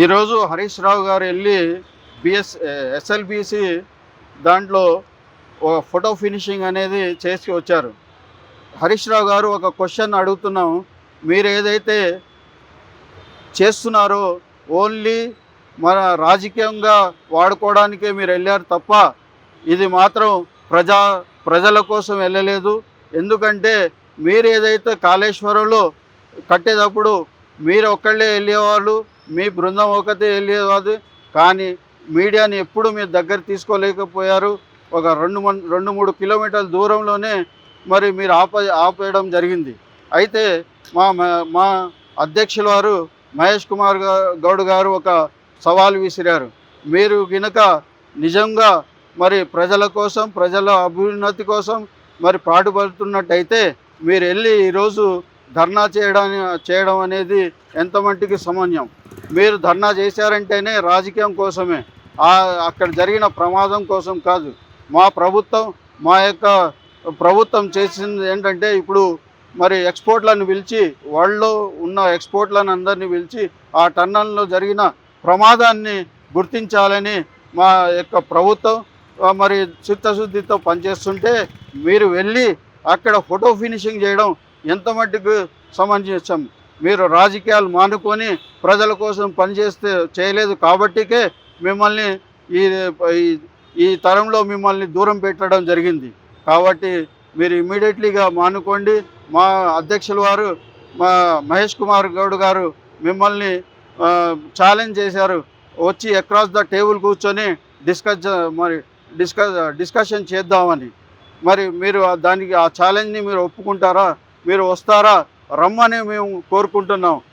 ఈరోజు హరీష్ రావు గారు వెళ్ళి బిఎస్ ఎస్ఎల్బిసి దాంట్లో ఒక ఫోటో ఫినిషింగ్ అనేది చేసి వచ్చారు. హరీష్ రావు గారు ఒక క్వశ్చన్ అడుగుతున్నాం. మీరు ఏదైతే చేస్తున్నారో ఓన్లీ మన రాజకీయంగా వాడుకోవడానికే మీరు వెళ్ళారు తప్ప ఇది మాత్రం ప్రజా ప్రజల కోసం వెళ్ళలేదు. ఎందుకంటే మీరు ఏదైతే కాళేశ్వరంలో కట్టేటప్పుడు మీరు ఒక్కళ్ళే వెళ్ళేవాళ్ళు మీ బృందం ఒకతే వెళ్ళేవారు కానీ మీడియాని ఎప్పుడు మీరు దగ్గర తీసుకోలేకపోయారు. ఒక రెండు రెండు మూడు కిలోమీటర్ల దూరంలోనే మరి మీరు ఆప ఆపేయడం జరిగింది. అయితే మా మా- మా అధ్యక్షుల వారు మహేష్ కుమార్ గౌడ్ గారు ఒక సవాల్ విసిరారు. మీరు గినక నిజంగా మరి ప్రజల కోసం ప్రజల అభ్యున్నతి కోసం మరి పాటుపడుతున్నట్టయితే మీరు వెళ్ళి ఈరోజు ధర్నా చేయడానికి చేయడం అనేది ఎంత మట్టికి సమన్యం? మీరు ధర్నా చేశారంటేనే రాజకీయం కోసమే. అక్కడ జరిగిన ప్రమాదం కోసం కాదు. మా ప్రభుత్వం మా యొక్క ప్రభుత్వం చేసింది ఏంటంటే ఇప్పుడు మరి ఎక్స్పోర్ట్లను పిలిచి వరల్డ్లో ఉన్న ఎక్స్పోర్ట్లను అందరినీ పిలిచి ఆ టన్నల్లో జరిగిన ప్రమాదాన్ని గుర్తించాలని మా యొక్క ప్రభుత్వం మరి చిత్తశుద్ధితో పనిచేస్తుంటే మీరు వెళ్ళి అక్కడ ఫోటో ఫినిషింగ్ చేయడం ఎంత మట్టుకు సమంజసం. మీరు రాజకీయాలు మానుకొని ప్రజల కోసం పనిచేస్తే చేయలేదు కాబట్టికే మిమ్మల్ని ఈ ఈ- తరంలో మిమ్మల్ని దూరం పెట్టడం జరిగింది. కాబట్టి మీరు ఇమ్మీడియట్లీగా మానుకోండి. మా అధ్యక్షుల వారు మా మహేష్ కుమార్ గౌడ్ గారు మిమ్మల్ని ఛాలెంజ్ చేశారు. వచ్చి అక్రాస్ ద టేబుల్ కూర్చొని డిస్కస్ మరి డిస్కస్ డిస్కషన్ చేద్దామని. మరి మీరు దానికి ఆ ఛాలెంజ్ని మీరు ఒప్పుకుంటారా? మీరు వస్తారా? రమ్మని మేము కోరుకుంటున్నాం.